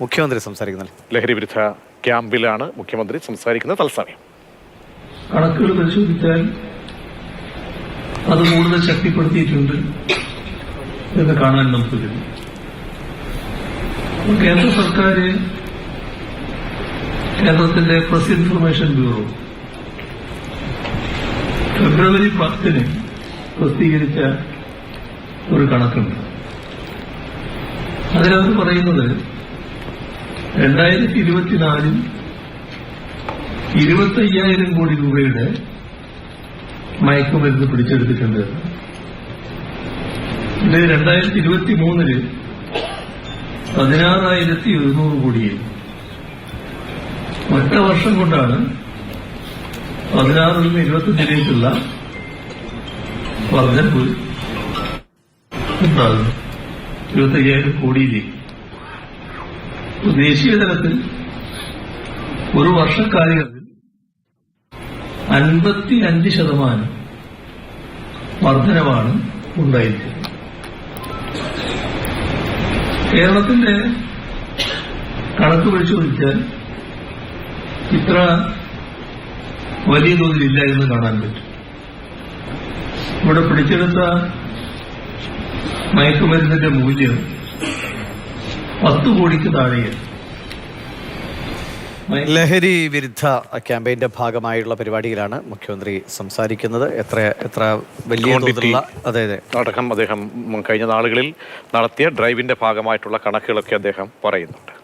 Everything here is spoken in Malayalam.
മുഖ്യമന്ത്രി സംസാരിക്കുന്നത് ലഹരി വിരുദ്ധ ക്യാമ്പിലാണ് മുഖ്യമന്ത്രി സംസാരിക്കുന്നത്. തത്സമയം. കണക്കുകൾ പരിശോധിച്ചാൽ അത് കൂടുതൽ ശക്തിപ്പെടുത്തിയിട്ടുണ്ട് എന്ന് കാണാൻ നമുക്ക് കഴിയും. കേന്ദ്ര സർക്കാർ കേന്ദ്രത്തിന്റെ പ്രസ് ഇൻഫർമേഷൻ ബ്യൂറോ ഫെബ്രുവരി പത്തിന് പ്രസിദ്ധീകരിച്ച ഒരു കണക്കുണ്ട്. അതിനകത്ത് പറയുന്നത് രണ്ടായിരത്തി ഇരുപത്തിനാലിൽ ഇരുപത്തയ്യായിരം കോടി രൂപയുടെ മയക്കുമരുന്ന് പിടിച്ചെടുത്തിട്ടുണ്ട്. ഇത് രണ്ടായിരത്തി ഇരുപത്തി മൂന്നിൽ പതിനാറായിരത്തി എഴുന്നൂറ് കോടിയിൽ. ഒറ്റ വർഷം കൊണ്ടാണ് പതിനാറിൽ നിന്ന് ഇരുപത്തിയഞ്ചിലേക്കുള്ള വർധനവ് ഇരുപത്തി ഇരുപത്തയ്യായിരം കോടിയിലേക്ക്. ദേശീയ തലത്തിൽ ഒരു വർഷക്കാലയളവിൽ അൻപത്തി അഞ്ച് ശതമാനം വർധനവാണ് ഉണ്ടായിരിക്കുന്നത്. കേരളത്തിന്റെ കണക്ക് പരിശോധിച്ചാൽ ഇത്ര വലിയ തോതിലില്ല എന്ന് കാണാൻ പറ്റും. ഇവിടെ പിടിച്ചെടുത്ത മയക്കുമരുന്നിന്റെ മൂല്യം പത്ത് കോടിക്ക് താഴെയാണ് ലഹരി വിരുദ്ധ ക്യാമ്പയിന്റെ ഭാഗമായുള്ള പരിപാടിയിലാണ് മുഖ്യമന്ത്രി സംസാരിക്കുന്നത്. എത്ര എത്ര വലിയ. തോതിലുള്ള അതെ അതെ. അടക്കം അദ്ദേഹം കഴിഞ്ഞ നാളുകളിൽ നടത്തിയ ഡ്രൈവിന്റെ ഭാഗമായിട്ടുള്ള കണക്കുകളൊക്കെ അദ്ദേഹം പറയുന്നുണ്ട്.